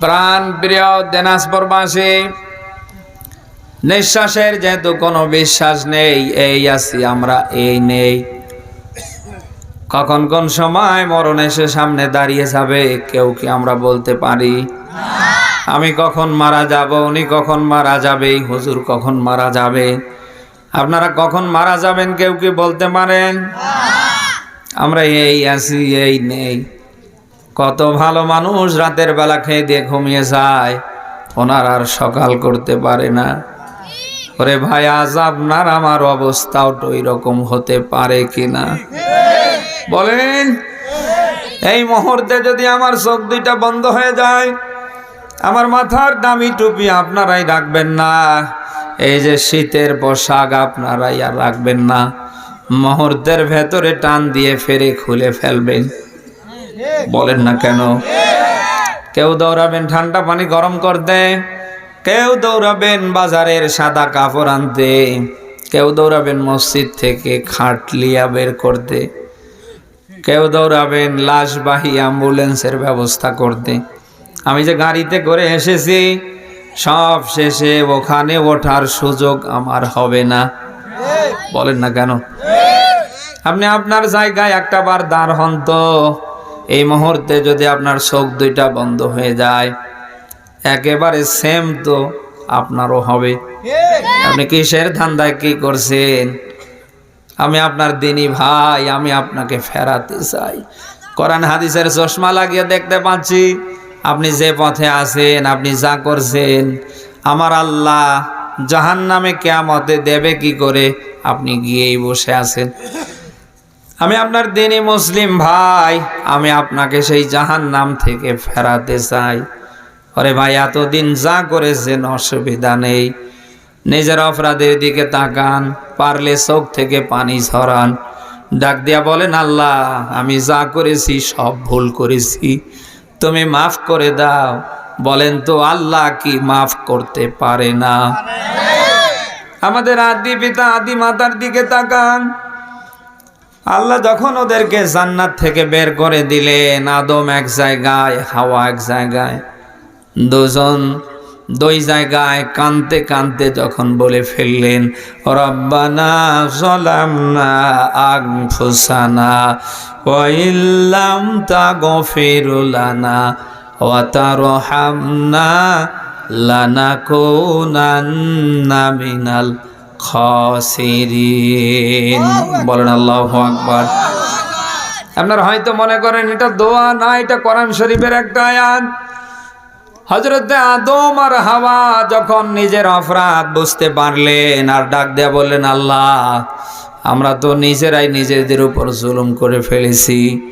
প্রাণ প্রিয় দিনাজপুরবাসী নিঃশ্বাসের যেহেতু কোনো বিশ্বাস নেই, এই আছি আমরা, এই নেই। কখন কোন সময় মরণ এসে সামনে দাঁড়িয়ে যাবে, কেউ কি আমরা বলতে পারি? আমি কখন মারা যাব, উনি কখন মারা যাবে, হুজুর কখন মারা যাবে? আপনারা কখন মারা যাবেন, কেউ কি বলতে পারেন? আমরা এই আছি, এই নেই। কত ভালো মানুষ রাতের বেলা খেয়ে দিয়ে ঘুমিয়ে যায়। ওনার আর সকাল করতে পারে না। ওরে ভাই, আজ আপনার আমার অবস্থাও তো রকম হতে পারে কিনা? বলেন, এই মুহূর্তে যদি আমার চোখ দুইটা বন্ধ হয়ে যায়, আমার মাথার দামি টুপি আপনারাই রাখবেন না। এই যে শীতের পোশাক আপনারাই আর রাখবেন না। মুহূর্তের ভেতরে টান দিয়ে ফেরে খুলে ফেলবেন। বলেন না কেন? কেউ দৌড়াবেন, ঠান্ডা পানি গরম করতে। কেউ দৌড়াবেন বাজারের সাদা কাপড় আনতে। কেউ দৌড়াবেন মসজিদ থেকে খাটলিয়া বের করতে। কেউ দৌড়াবেন লাশবাহী অ্যাম্বুলেন্সের ব্যবস্থা করতে। আমি যে গাড়িতে করে এসেছি, সব শেষে ওখানে ওঠার সুযোগ আমার হবে না। বলেন না কেন? আপনি আপনার জায়গায় একটা বার দাঁড় হন তো। এই মুহূর্তে যদি আপনার চোখ দুইটা বন্ধ হয়ে যায়, একেবারে সেম তো আপনারও হবে। আপনি কিসের ধান্দায় কি করছেন? আমি আপনার দিনই ভাই, আমি আপনাকে ফেরাতে চাই। কোরআন হাদিসের চশমা লাগিয়ে দেখতে পাচ্ছি, আপনি যে পথে আছেন, আপনি যা করছেন, আমার আল্লাহ জাহান নামে কেয়ামতে দেবে কি করে? আপনি গিয়েই বসে আছেন। আমি আপনার দিনী মুসলিম ভাই। আমি আপনাকে সেই জাহান নাম থেকে ফেরাতে চাই। ওরে ভাই এতদিন যা করেছেন অসুবিধা নেই। নিজের অপরাধের দিকে তাকান পারলে চোখ থেকে পানি ঝরান। ডাক দিয়া বলেন আল্লাহ আমি যা করেছি সব ভুল করেছি। তুমি মাফ করে দাও। বলেন তো আল্লাহ কি মাফ করতে পারে না? আমাদের আদি পিতা আদি মাতার দিকে তাকান। আল্লাহ যখন ওদেরকে জান্নাত থেকে বের করে দিলেন, আদম এক জায়গায়, হাওয়া এক জায়গায়, দুজন দুই জায়গায় কানতে কানতে যখন বলে ফেললেন, রব্বানা জলামনা আনফুসানা ওয়াইল্লাম তাগফিরুলানা ওয়া তারহামনা লানাকুনান্না মিনাল খাসিরিন। বলেন আল্লাহু আকবার। আপনারা হয়তো মনে করেন, এটা দোয়া না, এটা কোরআন শরীফের একটা আয়াত। হজরতে আদম আর হাওয়া যখন নিজের অপরাধ বুঝতে পারলেন আর ডাক দেয়া বললেন, আল্লাহ, আমরা তো নিজেরাই নিজেদের উপর জুলুম করে ফেলেছি।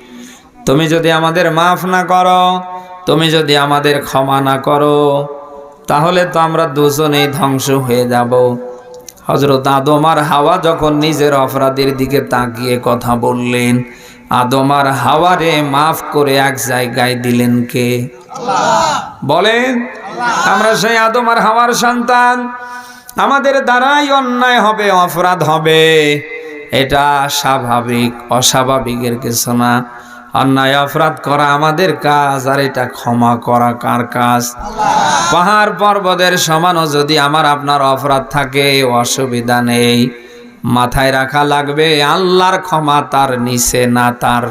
তুমি যদি আমাদের মাফ না করো, তুমি যদি আমাদের ক্ষমা না করো, তাহলে তো আমরা দুজনেই ধ্বংস হয়ে যাব। হজরত আদম আর হাওয়া যখন নিজের অপরাধের দিকে তাকিয়ে কথা বললেন, আদম আর হাওয়ারে মাফ করে এক জায়গায় দিলেন কে? বলেন, আমরা সেই আদম আর হাওয়ার সন্তান। আমাদের দ্বারাই অন্যায় হবে, অপরাধ হবে। এটা স্বাভাবিক, অস্বাভাবিকের কিছু না। অন্যায় অপরাধ করা আমাদের কাজ, আর এটা ক্ষমা করা কার কাজ? পাহাড় পর্বতের সমানও যদি আমার আপনার অপরাধ থাকে, অসুবিধা নেই। মাথায় রাখা লাগবে, আল্লাহর ক্ষমা তার নিচে, না তার।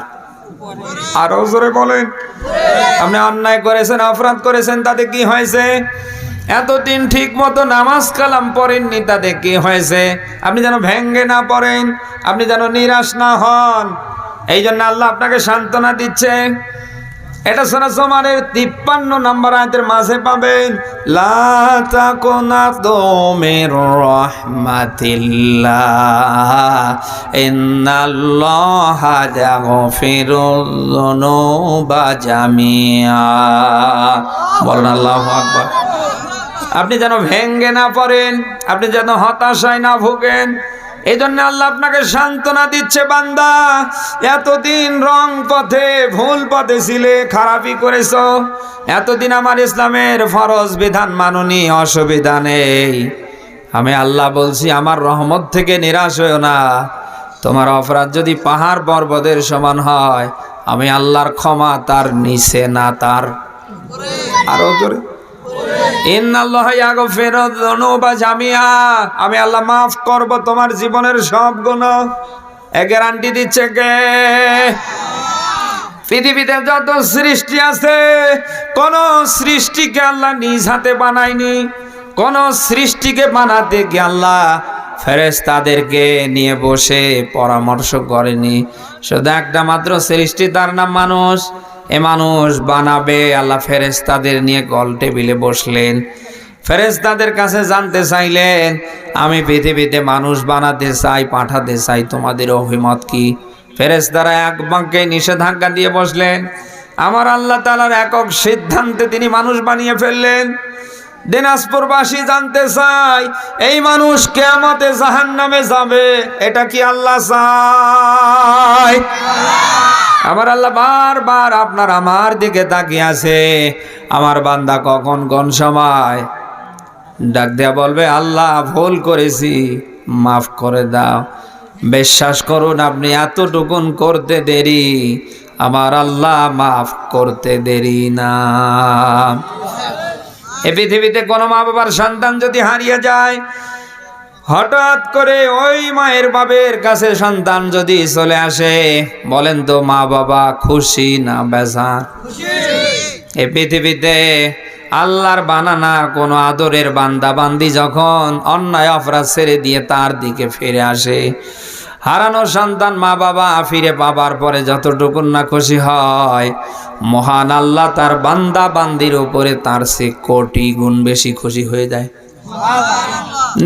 আরও জোরে বলেন। আপনি অন্যায় করেছেন, অপরাধ করেছেন, তাতে কি হয়েছে? এতদিন ঠিক মতো নামাজ কালাম পড়েননি, তাতে কি হয়েছে? আপনি যেন ভেঙ্গে না পড়েন, আপনি যেন নিরাশ না হন। এই জন্য আল্লাহ আপনাকে সান্ত্বনা দিচ্ছে। এটা সোনা সমানের তিপ্পান্ন নম্বর আয়তের মাঝে পাবেন আপনি যেন ভেঙ্গে না পড়েন, আপনি যেন হতাশায় না ভোগেন এই জন্য আল্লাহ আপনাকে সান্ত্বনা দিচ্ছে, বান্দা। এতদিন রং পথে, ভুল পথে ছিলে, খারাপই করেছ। এতদিন আমার ইসলামের ফরজ বিধান মাননি, অসুবিধা নেই। আমি আল্লাহ বলছি, আমার রহমত থেকে নিরাশ হয়েও না। তোমার অপরাধ যদি পাহাড় পর্বতের সমান হয়, আমি আল্লাহর ক্ষমা তার নিচে না, তার আরও জোরে। আমি আল্লাহ মাফ করব তোমার জীবনের সব এ গ্যারান্টি দিচ্ছে কে? পৃথিবীতে যত সৃষ্টি আছে, কোন সৃষ্টিকে আল্লাহ নিজ হাতে বানায়নি। কোন সৃষ্টিকে বানাতে গিয়ে আল্লাহ ফেরেস তাদেরকে নিয়ে বসে পরামর্শ করেনি। শুধু একটা মাত্র সৃষ্টি, তার নাম মানুষ। এ মানুষ বানাবে, আল্লাহ ফেরেস্তাদের নিয়ে গল টেবিলে বসলেন। ফেরেশতাদের কাছে জানতে চাইলেন, আমি পৃথিবীতে মানুষ বানাতে চাই, পাঠাতে চাই, তোমাদের অভিমত কি? ফেরেস্তারা এক বাঁকে নিষেধাজ্ঞা দিয়ে বসলেন। আমার আল্লাহ তালার একক সিদ্ধান্তে তিনি মানুষ বানিয়ে ফেললেন। দিনাজপুরবাসী জানতে চাই, এই মানুষ কেয়ামতে জাহান নামে যাবে, এটা কি আল্লাহ চায়? আমার আল্লাহ বারবার আপনার আমার দিকে তাকিয়ে আছে। আমার বান্দা কখন, কোন সময়? ডাক দেয়া বলবে, আল্লাহ, ভুল করেছি, মাফ করে দাও। বিশ্বাস করুন, আপনি এতটুকুন করতে দেরি, আমার আল্লাহ মাফ করতে দেরি না। এ পৃথিবীতে কোনো মা বাবার সন্তান যদি হারিয়ে যায়, হঠাৎ করে ওই মায়ের বাবের কাছে সন্তান যদি চলে আসে, বলেন তো মা বাবা খুশি না বেজা এই পৃথিবীতে আল্লাহর বানানা কোনো আদরের বান্দা বান্দি যখন অন্যায় অপরাধ ছেড়ে দিয়ে তার দিকে ফিরে আসে হারানো সন্তান মা বাবা ফিরে পাবার পরে যতটুকু না খুশি হয়, মহান আল্লাহ তার বান্দা বান্দির উপরে তার সে কোটি গুণ বেশি খুশি হয়ে যায়।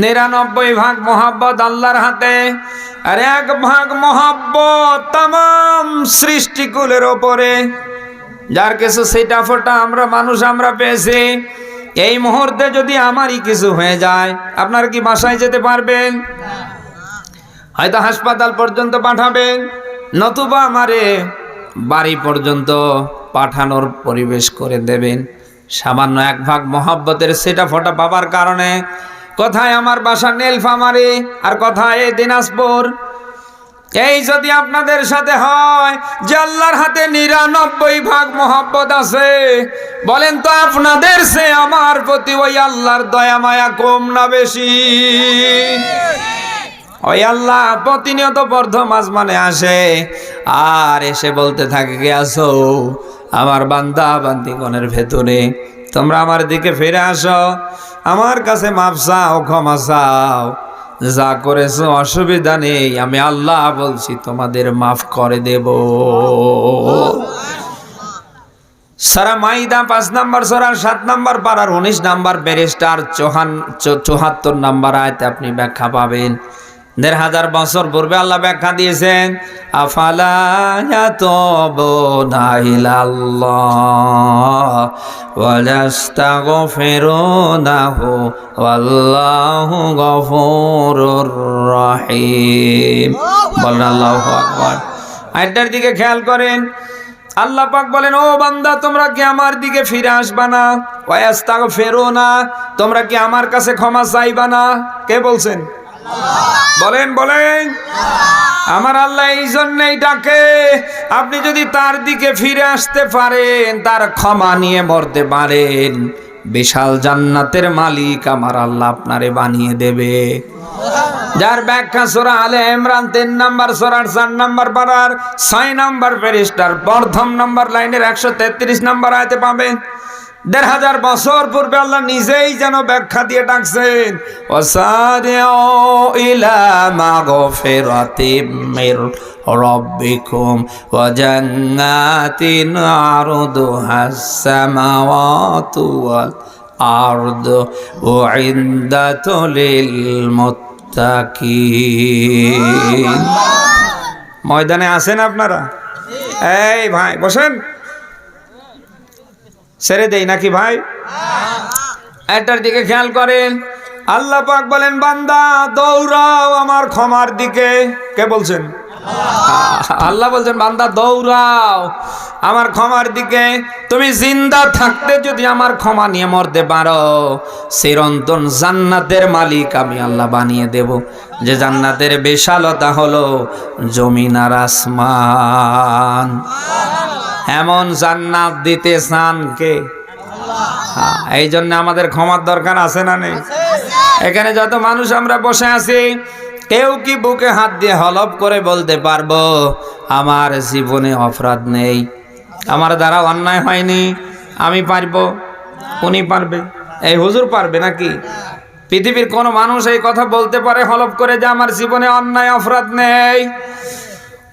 নিরানব্বই ভাগ মোহাব্বত আল্লাহর হাতে, আর এক ভাগ মোহাব্বত তাম সৃষ্টিকুলের ওপরে যার কিছু সেটা ফোটা আমরা মানুষ আমরা পেয়েছি, এই মুহূর্তে যদি আমারই কিছু হয়ে যায়, আপনার কি বাসায় যেতে পারবেন? হয়তো হাসপাতাল পর্যন্ত পাঠাবেন নতুবা আমারে বাড়ি পর্যন্ত পাঠানোর পরিবেশ করে দেবেন। সামান্য এক ভাগ মহাব্বতের সেটা ফোটা পাবার কারণে। কোথায় আমার বাসা নীলফামারি আর কোথায় দিনাজপুর। এই যদি আপনাদের সাথে হয়, যে আল্লাহর হাতে নিরানব্বই ভাগ মহব্বত আছে, বলেন তো আপনাদের সে আমার প্রতি ওই আল্লাহর দয়া মায়া কম না বেশি? ওই আল্লাহ প্রতিনিয়ত বর্ধমাস মানে আসে। আর এসে বলতে থাকে, কে আসো আমার বান্দা বান্দিগণের ভেতরে। তোমরা আমার দিকে ফিরে আসো। আমার কাছে মাপ চাও, ক্ষমা চাও। যা করেছ, অসুবিধা নেই। আমি আল্লাহ বলছি, তোমাদের মাফ করে দেব। সারা মাইদা পাঁচ নাম্বার সরার সাত নাম্বার পাড়ার উনিশ নাম্বার ব্যারিস্টার চৌহান চৌহাত্তর নাম্বার আয়তে আপনি ব্যাখ্যা পাবেন। দেড় হাজার বছর পূর্বে আল্লাহ ব্যাখ্যা দিয়েছেন আয়াতটার দিকে খেয়াল করেন, আল্লাহ পাক বলেন, ও বান্দা, তোমরা কি আমার দিকে ফিরে আসবা না? ফেরো না তোমরা কি আমার কাছে ক্ষমা চাইবা না? কে বলছেন? বলেন বলেন। আমার আল্লাহ এই জন্যই ডাকে, আপনি যদি তার দিকে ফিরে আসতে পারেন, তার ক্ষমা নিয়ে মরতে পারেন। বিশাল জান্নাতের মালিক আমার আল্লাহ আপনারে বানিয়ে দেবে। যার ব্যাখ্যা সোরা আলে ইমরান তিন নাম্বার, সোরার চার নাম্বার পাড়ার ছয় নাম্বার ফেরিস্টার প্রথম নাম্বার লাইনের একশো তেত্রিশ নাম্বার আয়তে পাবেন। দেড় হাজার বছর পূর্বে আল্লাহ নিজেই যেন ব্যাখ্যা দিয়ে ডাকছেন রব্বিকুম আরদুহাস সামাওয়াতু ওয়াল আরদু লিল মুত্তাকিন। ময়দানে আছেন আপনারা? এই ভাই বসেন। ছেড়ে দেই নাকি ভাই? এটার দিকে খেয়াল করেন। আল্লাহ পাক বলেন, বান্দা, দৌড়াও আমার ক্ষমার দিকে। কে বলছেন? আল্লাহ বলছেন, বান্দা, দৌড়াও আমার ক্ষমার দিকে। তুমি জিন্দা থাকতে যদি আমার ক্ষমা নিয়ে মরতে পারো, চিরন্তন জান্নাতের মালিক আমি আল্লাহ বানিয়ে দেব। যে জান্নাতের বিশালতা হলো জমিন আর আসমান। এমন জান্নাত দিতে চান কে? হ্যাঁ, এই জন্য আমাদের ক্ষমার দরকার আছে না নেই? এখানে যত মানুষ আমরা বসে আছি কেউ কি বুকে হাত দিয়ে হলপ করে বলতে পারব আমার জীবনে অপরাধ নেই আমার দ্বারা অন্যায় হয়নি আমি পারব? উনি পারবে। এই হুজুর পারবে নাকি? পৃথিবীর কোন মানুষ এই কথা বলতে পারে হলপ করে যে আমার জীবনে অন্যায় অপরাধ নেই।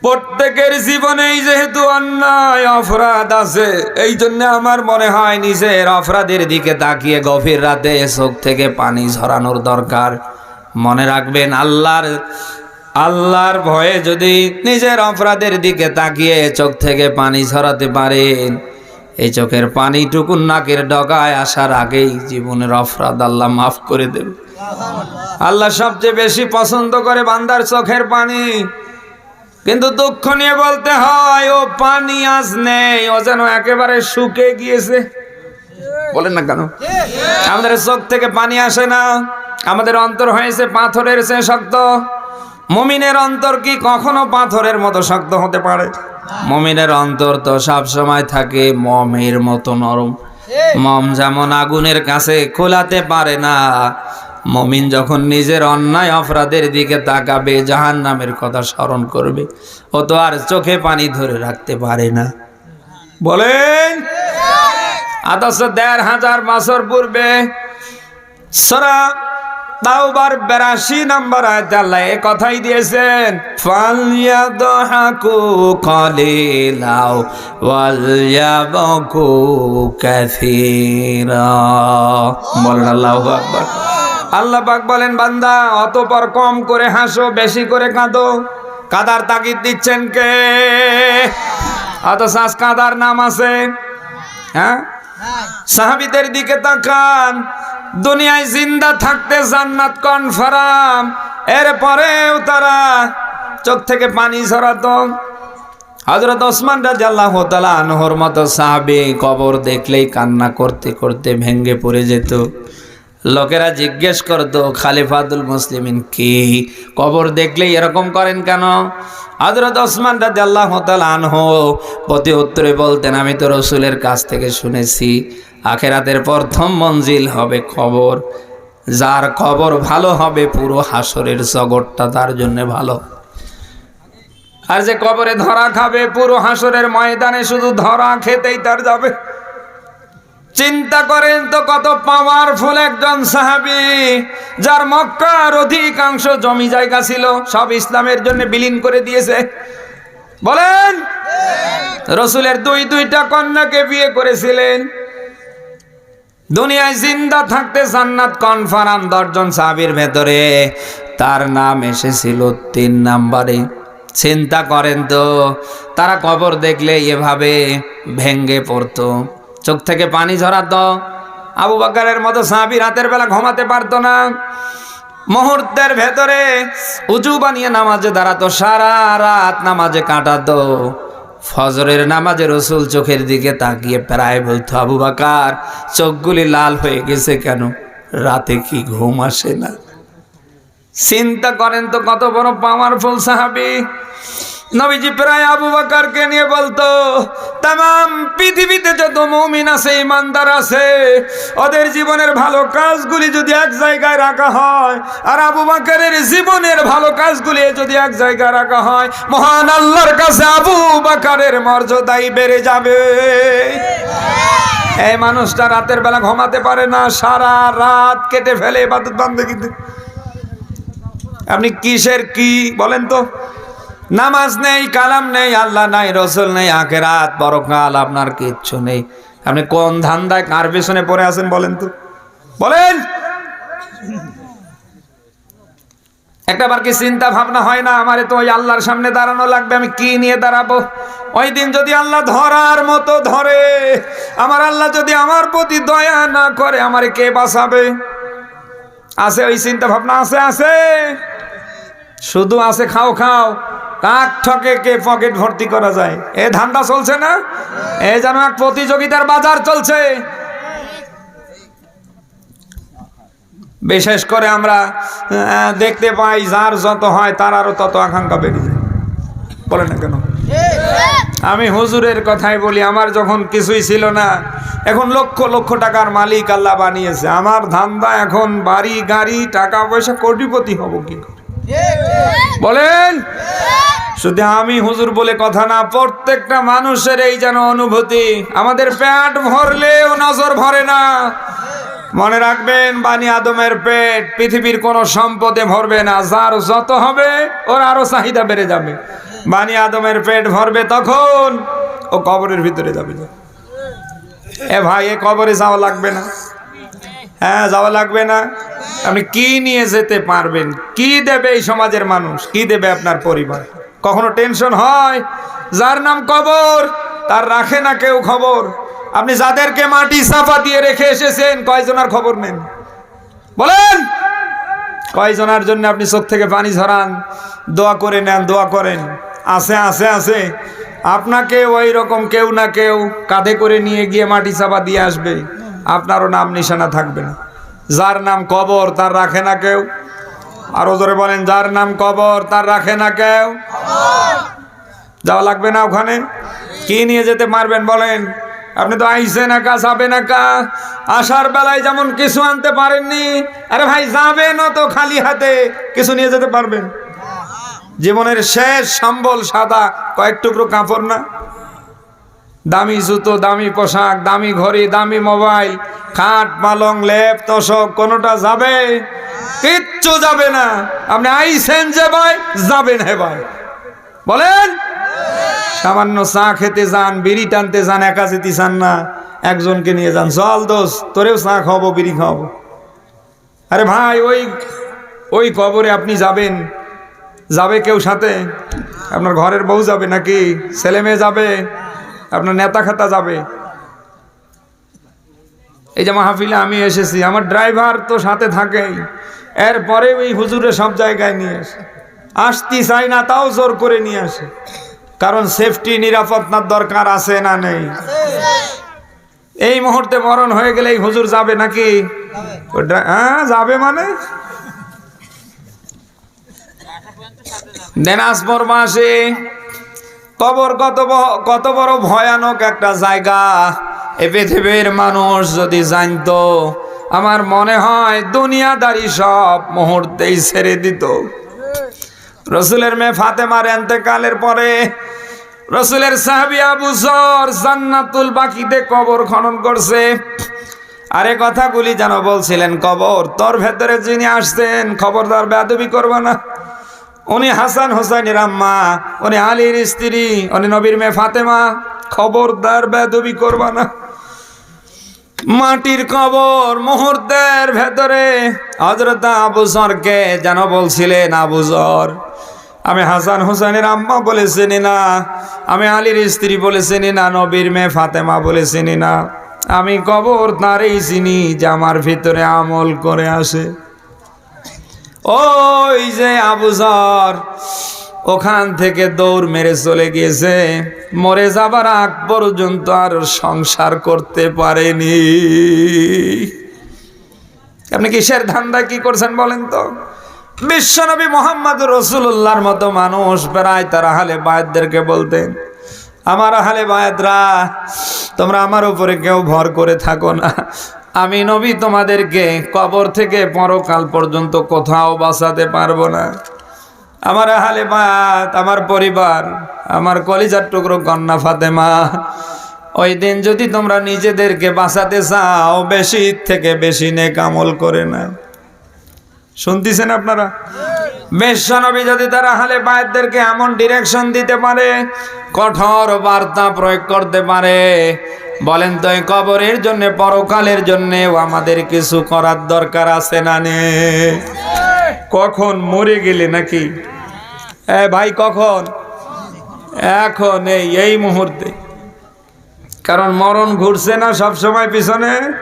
প্রত্যেকের জীবনেই যেহেতু অন্যায় অপরাধ আছে, এই জন্য আমার মনে হয় নিজের অপরাধের দিকে তাকিয়ে গভীর রাতে চোখ থেকে পানি ঝরানোর দরকার। মনে রাখবেন, আল্লাহর আল্লাহর ভয়ে যদি নিজের অপরাধের দিকে তাকিয়ে চোখ থেকে পানি ঝরাতে পারেন, এই চোখের পানিটুকুন নাকের ডগায় আসার আগেই জীবনের অপরাধ আল্লাহ মাফ করে দেবে। আল্লাহ সবচেয়ে বেশি পছন্দ করে বান্দার চোখের পানি। কিন্তু দুঃখ নিয়ে বলতে হয়, ও পানি আজ নেই। ও যেন একেবারে শুকে গিয়েছে। বলেন না কেন? আমাদের চোখ থেকে পানি আসে না। আমাদের অন্তর হয়েছে পাথরের সে শক্ত। মমিনের অন্তর কি কখনো পাথরের মতো শক্ত হতে পারে? মমিনের অন্তর তো সব সময় থাকে মমের মতো নরম। মম যেমন আগুনের কাছে খোলাতে পারে না মমিন যখন নিজের অন্যায় অপরাধের দিকে তাকাবে জাহান নামের কথা স্মরণ করবে, ও তো আর চোখে পানি ধরে রাখতে পারে না। বলেন, আদর্শ দেড় হাজার বছর পূর্বে সরা তাওবার বেরাশি নাম্বার আয়াত আল্লাহ এ কথাই দিয়েছেন, ফালিয়াদহাকু কালিলাও ওয়ালয়াবকু কাসীরা। বলেন আল্লাহু আকবার। আল্লাহ পাক বলেন, বান্দা, অতপর কম করে হাসো, বেশি করে কাঁদো। কাদার তাগিদ দিচ্ছেন কে? অথচ আজ কাদার নাম আছে। হ্যাঁ? সাহাবিদের দিকে তাকান। দুনিয়ায় জিন্দা থাকতে জান্নাত কনফার্ম এরপরেও তারা চোখ থেকে পানি ঝরাতো। হজরত ওসমান রাজি আল্লাহ আনহর মতো সাহাবি কবর দেখলেই কান্না করতে করতে ভেঙ্গে পড়ে যেত। লোকেরা জিজ্ঞেস করতো, খালিফাতুল মুসলিমিন কি? কবর দেখলেই এরকম করেন কেন? হজরত ওসমান রাজি আল্লাহ আনহ প্রতি উত্তরে বলতেন, আমি তো রসুলের কাছ থেকে শুনেছি, আখেরাতের প্রথম মঞ্জিল হবে খবর যার খবর ভালো হবে, পুরো হাসরের জগৎটা তার জন্য ভালো। আর যে কবরে ধরা খাবে, পুরো হাসরের ময়দানে শুধু ধরা খেতেই তার যাবে। চিন্তা করেন তো কত পাওয়ারফুল একজন সাহাবি, যার মক্কার অধিকাংশ জমি জায়গা ছিল, সব ইসলামের জন্য বিলীন করে দিয়েছে। বলেন, রসুলের দুই দুইটা কন্যাকে বিয়ে করেছিলেন। দুনিয়ায় জিন্দা থাকতে জান্নাত কনফার্ম দশজন সাহাবির ভেতরে। তার নাম এসেছিল তিন নাম্বারে। চিন্তা করেন তো, তারা কবর দেখলে এভাবে ভেঙ্গে পড়তো। চোখ থেকে পানি ঝরাতো আবু বাকারের মতো সাহাবি রাতের বেলা ঘুমাতে পারতো না। মুহূর্তের ভেতরে উজু বানিয়ে নামাজে দাঁড়াতো, সারা রাত নামাজে কাটাতো। ফজরের নামাজে রসুল চোখের দিকে তাকিয়ে প্রায় বলতো, আবু বাকার, চোখগুলি লাল হয়ে গেছে কেন? রাতে কি ঘুম আসে না? চিন্তা করেন তো কত বড় পাওয়ারফুল সাহাবি। নবীজি প্রায় আবু বাকারকে নিয়ে বলতো তাম পৃথিবীতে যত মৌমিন আছে, ইমানদার আছে, ওদের জীবনের ভালো কাজগুলি যদি এক জায়গায় রাখা হয়, আর আবু বাকারের জীবনের ভালো কাজগুলি যদি এক জায়গায় রাখা হয়, মহান আল্লাহর কাছে আবু বাকারের মর্যাদাই বেড়ে যাবে। এই মানুষটা রাতের বেলা ঘুমাতে পারে না, সারা রাত কেটে ফেলে বাদত বান্ধবীতে আপনি কিসের কি বলেন তো? নামাজ নেই, কালাম নেই, আল্লাহ নাই, রসুল নেই আখেরাত পরকাল আপনার কিচ্ছু নেই। আপনি কোন ধান্দায় কার পেছনে পড়ে আছেন বলেন তো? বলেন! একটাবার কি চিন্তা ভাবনা হয় না আমারে তো ওই আল্লাহর সামনে দাঁড়ানো লাগবে, আমি কি নিয়ে দাঁড়াবো? ওই দিন যদি আল্লাহ ধরার মতো ধরে, আমার আল্লাহ যদি আমার প্রতি দয়া না করে, আমারে কে বাঁচাবে? আছে ওই চিন্তা ভাবনা, আছে আছে। শুধু আছে, খাও খাও। কাক ঠকে কে পকেট ভর্তি করা যায়? এ ধান্দা চলছে না? যেন প্রতিযোগিতার বাজার চলছে। বিশেষ করে আমরা দেখতে পাই যার যত হয় তার আরও তত আকাঙ্ক্ষা বেড়ে যায়। বলে না কেন? আমি হুজুরের কথাই বলি, আমার যখন কিছুই ছিল না, এখন লক্ষ লক্ষ টাকার মালিক আল্লাহ বানিয়েছে। আমার ধান্দা এখন বাড়ি, গাড়ি, টাকা পয়সা, কোটিপতি হব কি করে? বলেন? শুধু আমি হুজুর বলে কথা না, প্রত্যেকটা মানুষের এই যেন অনুভূতি। আমাদের পেট ভরলেও নজর ভরে না। মনে রাখবেন, বানি আদমের পেট পৃথিবীর কোনো সম্পদে ভরবে না। যার যত হবে, ওর আরও চাহিদা বেড়ে যাবে। বানি আদমের পেট ভরবে তখন ও কবরের ভিতরে যাবে। এ ভাই, এ কবরে যাওয়া লাগবে না। হ্যাঁ যাওয়া লাগবে না। আপনি কি নিয়ে যেতে পারবেন? কি দেবে এই সমাজের মানুষ? কি দেবে আপনার পরিবার? কখনো টেনশন হয়? যার নাম কবর, তার রাখে না কেউ খবর। আপনি যাদেরকে মাটি চাপা দিয়ে রেখে এসেছেন, কয়জনার খবর নেন? বলেন! কয়জনার জন্য আপনি চোখ থেকে পানি ঝরান? দোয়া করে নেন, দোয়া করেন। আছে আছে আছে। আপনাকে ওই রকম কেউ না কেউ কাঁধে করে নিয়ে গিয়ে মাটি চাপা দিয়ে আসবে। আপনারও নাম নিশানা থাকবে না। যার নাম কবর, তার রাখে না কেউ। আরও জোরে বলেন, যার নাম কবর, তার রাখে না কেউ। যাওয়া লাগবে না ওখানে? কি নিয়ে যেতে পারবেন বলেন? আপনি তো আইসেন একা যাবেন একা আসার বেলায় যেমন কিছু আনতে পারেননি, আরে ভাই যাবেন তো খালি হাতে। কিছু নিয়ে যেতে পারবেন? জীবনের শেষ সম্বল সাদা, কয়েক টুকরো কাপড় না? দামি জুতো, দামি পোশাক, দামি ঘড়ি, দামি মোবাইল, খাট, পালং, লেপ, তোষক, কোনোটা যাবে? কিচ্ছু যাবে না। আপনি আইসেন যে ভাই যাবেন হে ভাই। বলেন? সামান্য চা খেতে যান, বিড়ি টানতে যান, একা যেতে চান না। একজনকে নিয়ে যান। চল দোষ তোরেও চা খাওয়াবো, বিড়ি খাওয়াবো। আরে ভাই, ওই ওই কবরে আপনি যাবেন। যাবে কেউ সাথে? আপনার ঘরের বউ যাবে নাকি? ছেলে মেয়ে যাবে? আপনার নেতা খাতা যাবে। এই যে মাহফিলে আমি এসেছি, আমার ড্রাইভার তো সাথে থাকেই। এরপরে ওই হুজুরে সব জায়গায় নিয়ে আসে। আসতে চাই না, তাও জোর করে নিয়ে আসে। কারণ সেফটি নিরাপত্তার দরকার আছে না নেই? এই মুহূর্তে মরণ হয়ে গেলে এই হুজুর যাবে নাকি? হ্যাঁ যাবে মানে? দিনাজপুর মাসে কবর কত কত বড় ভয়ানক একটা জায়গা। এ পৃথিবীর মানুষ যদি জানতো, আমার মনে হয় দুনিয়াদারি সব মুহূর্তেই ছেড়ে দিত। রসুলের মেয়ে ফাতেমার এন্তেকালের পরে রসুলের সাহাবি আবু সর জান্নাতুল বাকিতে কবর খনন করছে। আরে কথাগুলি যেন বলছিলেন, কবর তোর ভেতরে যিনি আসছেন, খবরদার বেদবি করব না। উনি হাসান হোসাইনের আম্মা, উনি আলীর স্ত্রী, উনি নবীর মেয়ে ফাতেমা। খবরদার বেদবি করবা না। মাটির কবর মুহূর্তের ভেতরে হজরত আবু জরকে যেন বলছিলেন, আবু জর, আমি হাসান হোসেনের আম্মা বলে চিনি না, আমি আলীর স্ত্রী বলে চিনি না, নবীর মেয়ে ফাতেমা বলে চিনি না। আমি কবর তারই চিনি যে আমার ভিতরে আমল করে আসে। ওই যে আবুজর ওখান থেকে দৌড় মেরে চলে গিয়েছে। মরে যাবার আগ পর্যন্ত আর সংসার করতে পারেনি। আপনি কিসের ধান্দা, কি করছেন বলেন তো? বিশ্বনবী মোহাম্মদ রসুল্লাহর মতো মানুষ প্রায় তারা হালে বায়দদেরকে বলতেন, আমার হালে বায়দরা তোমরা আমার উপরে কেউ ভর করে থাকো না। আমি নবী, তোমাদেরকে কবর থেকে পরকাল পর্যন্ত কোথাও বাঁচাতে পারব না। আমার হালে আমার পরিবার, আমার কলিজার টুকরো কন্যা ফাতেমা, ওই দিন যদি তোমরা নিজেদেরকে বাঁচাতে চাও, বেশি থেকে বেশি নে কামল করে না শুনতেছেন আপনারা? বেশনবী যদি তারা হালে বায়তদেরকে এমন ডিরেকশন দিতে পারে, কঠোর বার্তা প্রয়োগ করতে পারে বলেন তো কবরের জন্য, পরকালের জন্যেও আমাদের কিছু করার দরকার আছে না নে? কখন মরে গেলে নাকি? এ ভাই, কখন? এখন এই এই মুহূর্তে। কারণ মরণ ঘুরছে না সব সময় পিছনে।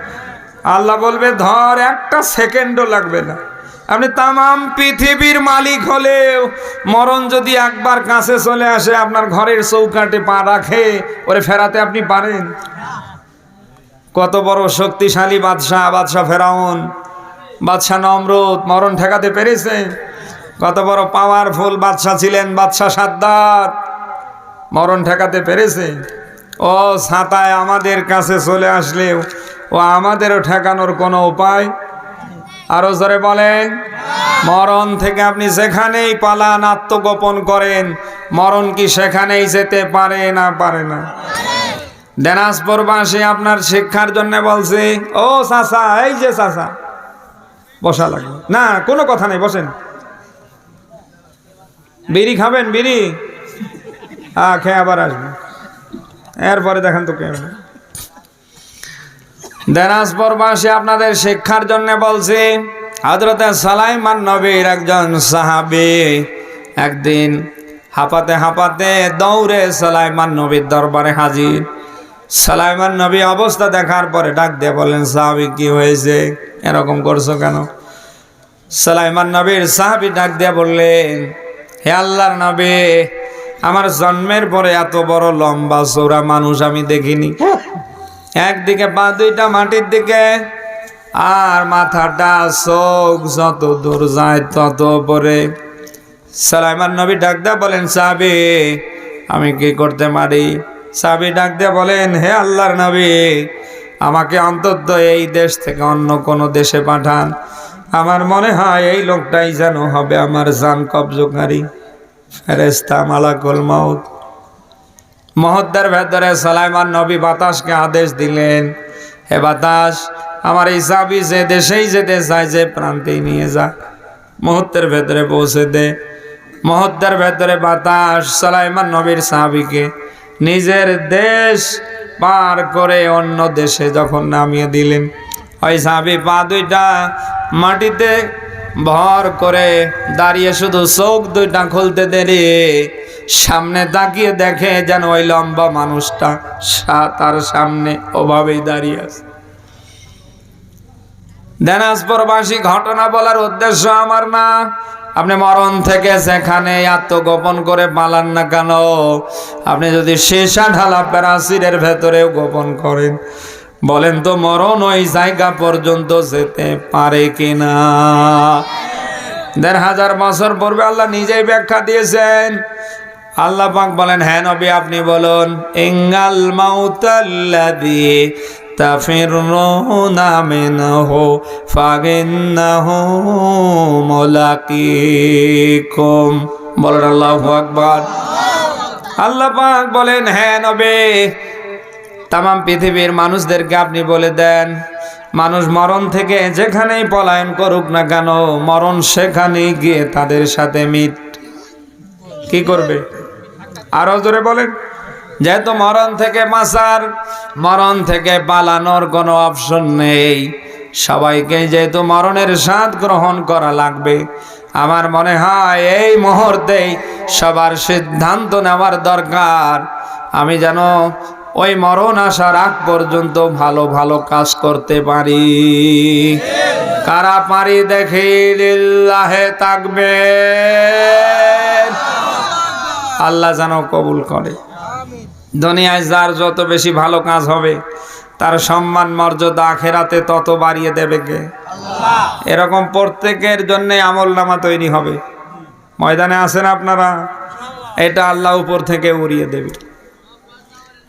আল্লাহ বলবে, ধর, একটা সেকেন্ডও লাগবে না। আপনি তামাম পৃথিবীর মালিক হলেও মরণ যদি একবার কাছে চলে আসে, আপনার ঘরের চৌকাটে পা রাখে, ওরে ফেরাতে আপনি পারেন? কত বড় শক্তিশালী বাদশাহ বাদশাহ ফেরাউন, বাদশাহ নমরুদ মরণ ঠেকাতে পেরেছে। কত বড় পাওয়ারফুল বাদশাহ ছিলেন, বাদশাহ সাদ্দার মরণ ঠেকাতে পেরেছে। ও ছাতায় আমাদের কাছে চলে আসলেও ও আমাদেরও ঠেকানোর কোনো উপায় আরও জোরে বলেন, মরণ থেকে আপনি যেখানেই পালান, আত্মগোপন করেন। মরণ কি সেখানেই যেতে পারে না পারে না? দিনাজপুরবাসী আপনার শিক্ষার জন্য বলছে, ও চাচা, এই যে চাচা, বসা লাগবে না, কোনো কথা নেই, বসেন। বিড়ি খাবেন, বিড়ি? হ্যাঁ খেয়ে আবার আসবেন। এরপরে দেখেন তো কে দিনাজপুরবাসী আপনাদের শিক্ষার জন্য বলছি হজরতে সালাইমান নবীর একজন সাহাবি একদিন হাঁপাতে হাঁপাতে দৌড়ে সালাইমান নবীর দরবারে হাজির। সালাইমান নবী অবস্থা দেখার পরে ডাক দিয়ে বলেন সাহাবি, কি হয়েছে? এরকম করছ কেন? সালাইমান নবীর সাহাবি ডাক দিয়ে বললেন, হে আল্লাহর নবী, আমার জন্মের পরে এত বড় লম্বা চৌড়া মানুষ আমি দেখিনি। একদিকে পা দুইটা মাটির দিকে, আর মাথাটা চোখ যত দূর যায় তত পরে সালাইমান নবী ডাক দেয়া বলেন সাবি আমি কি করতে পারি? সাবি ডাক দেয়া বলেন, হে আল্লাহর নবী, আমাকে অন্তত এই দেশ থেকে অন্য কোনো দেশে পাঠান। আমার মনে হয় এই লোকটাই যেন হবে আমার জান কবজকারী। ফেরেস্তা মালাকুল মাউত। মহদ্দের ভেতরে সালাইমান নবী বাতাসকে আদেশ দিলেন, হে বাতাস, আমার এই চাবি যে দেশেই যেতে চায়, যে প্রান্তেই নিয়ে যা। মহত্বের ভেতরে পৌঁছে দে। মহদ্দের ভেতরে বাতাস সালাইমান নবীর সাহাবিকে নিজের দেশ পার করে অন্য দেশে যখন নামিয়ে দিলেন। ওই সাহাবি পা দুইটা মাটিতে ভর করে দাঁড়িয়ে শুধু চোখ দুইটা খুলতে দেরি। সামনে তাকিয়ে দেখে যেন ওই লম্বা মানুষটা তার সামনে ওভাবেই দাঁড়িয়ে আছে। দিনাজপুরবাসী, ঘটনা বলার উদ্দেশ্য আমার না। আপনি মরণ থেকে যেখানে আত্মগোপন করে পালান না কেন? আপনি যদি শেষা ঢালা প্যারাসিরের ভেতরেও গোপন করেন। বলেন তো মরণ ওই জায়গা পর্যন্ত যেতে পারে কিনা? দেড় হাজার বছর পূর্বে আল্লাহ নিজেই ব্যাখ্যা দিয়েছেন। আল্লাহ পাক বলেন হ্যাঁ নবী, আপনি বলুন ইঙ্গাল মাউতাল্লাদি তাফিরুনা মিনহু ফাগিন্নাহু মুলাকিকুম। বলেন, আল্লাহু আকবার। আল্লাহ পাক বলেন হ্যাঁ নবী তাম পৃথিবীর মানুষদেরকে আপনি বলে দেন, মানুষ মরণ থেকে যেখানেই পলায়ন করুক না কেন, মরণ সেখানেই গিয়ে তাদের সাথে মিট। কি করবে? আরও জোরে বলেন। যেহেতু মরণ থেকে বাঁচার, মরণ থেকে পালানোর কোনো অপশন নেই। সবাইকে যেহেতু মরণের স্বাদ গ্রহণ করা লাগবে, আমার মনে হয় এই মুহূর্তেই সবার সিদ্ধান্ত নেওয়ার দরকার। আমি যেন ওই মরণ আসার আগ পর্যন্ত ভালো ভালো কাজ করতে পারি। কারা পারি দেখি লিল্লাহে থাকবে আল্লাহ যেন কবুল করে। দুনিয়ায় যার যত বেশি ভালো কাজ হবে, তার সম্মান, মর্যাদা আখেরাতে তত বাড়িয়ে দেবে কে? এরকম প্রত্যেকের জন্য আমল নামা তৈরি হবে। ময়দানে আছেন আপনারা, এটা আল্লাহ উপর থেকে উড়িয়ে দেবে।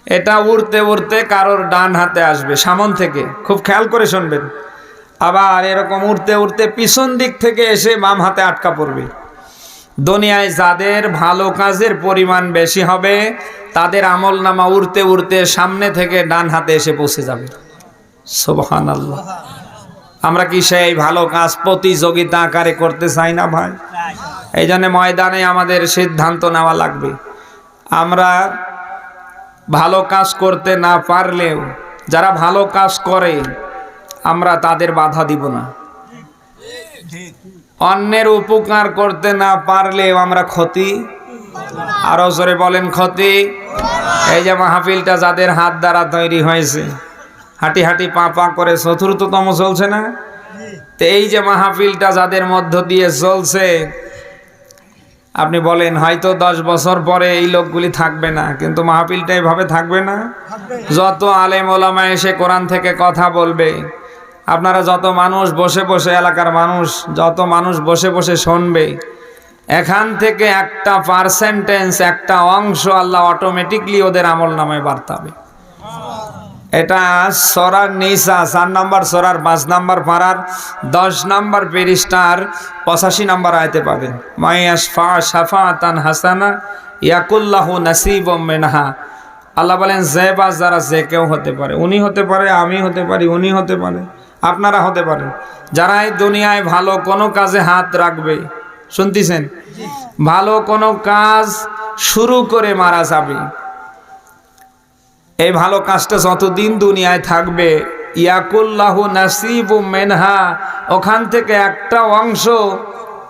এটা উড়তে উড়তে কারোর ডান হাতে আসবে সামন থেকে। খুব খেয়াল করে শুনবেন। আবার এরকম উড়তে উড়তে পিছন দিক থেকে এসে বাম হাতে আটকা পড়বে। দুনিয়ায় যাদের ভালো কাজের পরিমাণ বেশি হবে তাদের আমল নামা উড়তে উড়তে সামনে থেকে ডান হাতে এসে পৌঁছে যাবে। সোবহান আল্লাহ আমরা কি সেই ভালো কাজ প্রতিযোগিতা আকারে করতে চাই না ভাই? এই জন্য ময়দানে আমাদের সিদ্ধান্ত নেওয়া লাগবে। আমরা ভালো কাজ করতে না পারলেও যারা ভালো কাজ করে, আমরা তাদের বাধা দিব না। অন্যের উপকার করতে না পারলেও আমরা ক্ষতি। আরও জোরে বলেন ক্ষতি। এই যে মাহফিলটা যাদের হাত দ্বারা তৈরি হয়েছে, হাঁটি হাঁটি পা পা করে চতুর্থতম চলছে না? তো এই যে মাহফিলটা যাদের মধ্য দিয়ে চলছে আপনি বলেন, হয়তো দশ বছর পরে এই লোকগুলি থাকবে না। কিন্তু মাহফিলটা এভাবে থাকবে না। যত আলেম ওলামা এসে কোরআন থেকে কথা বলবে, আপনারা যত মানুষ বসে বসে, এলাকার মানুষ যত মানুষ বসে বসে শুনবে, এখান থেকে একটা পার্সেন্টেন্স একটা অংশ আল্লাহ অটোমেটিকলি ওদের আমল নামায় বার্তাবে। এটা সরার নিসা, চার নম্বর সরার, পাঁচ নাম্বার পাড়ার দশ নাম্বার পেরিস্টার পঁচাশি নাম্বার আয়তে পাবেন। মাইয়াস ফা সাফা তান হাসানা, ইয়াকুল্লাহ নাসিব মেনহা। আল্লাহ বলেন, যে বা যারা যে কেউ হতে পারে, উনি হতে পারে, আমি হতে পারি, উনি হতে পারে, আপনারা হতে পারেন। যারা এই দুনিয়ায় ভালো কোনো কাজে হাত রাখবে, শুনতেছেন? ভালো কোনো কাজ শুরু করে মারা যাবে। এই ভালো কাজটা যতদিন দুনিয়ায় থাকবে, ইয়াকুল্লাহু নাসিব মেনহা, ওখান থেকে একটা অংশ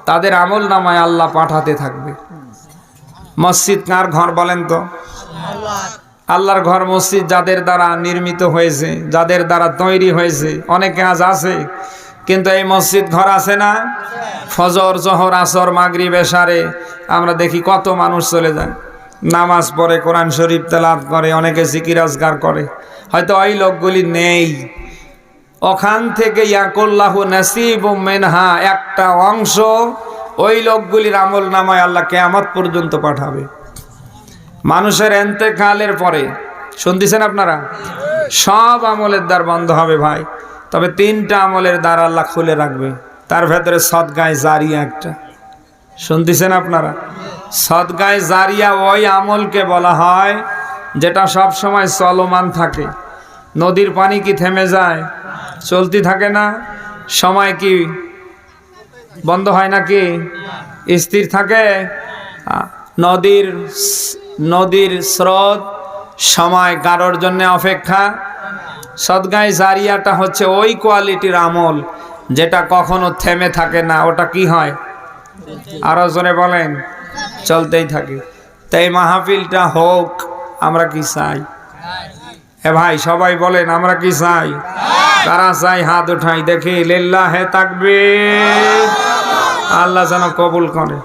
তাদের আমল নামায় আল্লাহ পাঠাতে থাকবে। মসজিদ কার ঘর বলেন তো? আল্লাহর ঘর মসজিদ যাদের দ্বারা নির্মিত হয়েছে, যাদের দ্বারা তৈরি হয়েছে, অনেকে আজ আছে, কিন্তু এই মসজিদ ঘর আছে না? ফজর, জহর, আসর মাগরি বেসারে আমরা দেখি কত মানুষ চলে যায়। নামাজ পড়ে, কোরআন শরীফ তেলাত করে, অনেকে জিকির আজগার করে। হয়তো ওই লোকগুলি নেই। ওখান থেকে ইয়াকুল্লাহ নাসিব ও মেনহা, একটা অংশ ওই লোকগুলির আমল নামায় আল্লাহ কেয়ামত পর্যন্ত পাঠাবে। মানুষের এন্তেকালের পরে, শুনতেছেন আপনারা? সব আমলের দ্বার বন্ধ হবে ভাই। তবে তিনটা আমলের দ্বার আল্লাহ খুলে রাখবে। তার ভেতরে সদগায় জারিয়া একটা। শুনতেছেন আপনারা? সদগায় জারিয়া ওই আমলকে বলা হয়, যেটা সব সময় চলমান থাকে। নদীর পানি কি থেমে যায়? চলতি থাকে না? সময় কি বন্ধ হয় নাকি? স্থির থাকে? নদীর নদীর স্রোত সময় কারোর জন্য অপেক্ষা। সদগায় জারিয়াটা হচ্ছে ওই কোয়ালিটির আমল, যেটা কখনো থেমে থাকে না। ওটা কি হয়? আরও জনে বলেন, চলতেই থাকে। তাই মাহফিলটা হোক, আমরা কি চাই? এ ভাই, সবাই বলেন, আমরা কি চাই? তারা চাই? হাত উঠাই দেখি, লিল্লাহে থাকবে আল্লাহ যেন কবুল করে।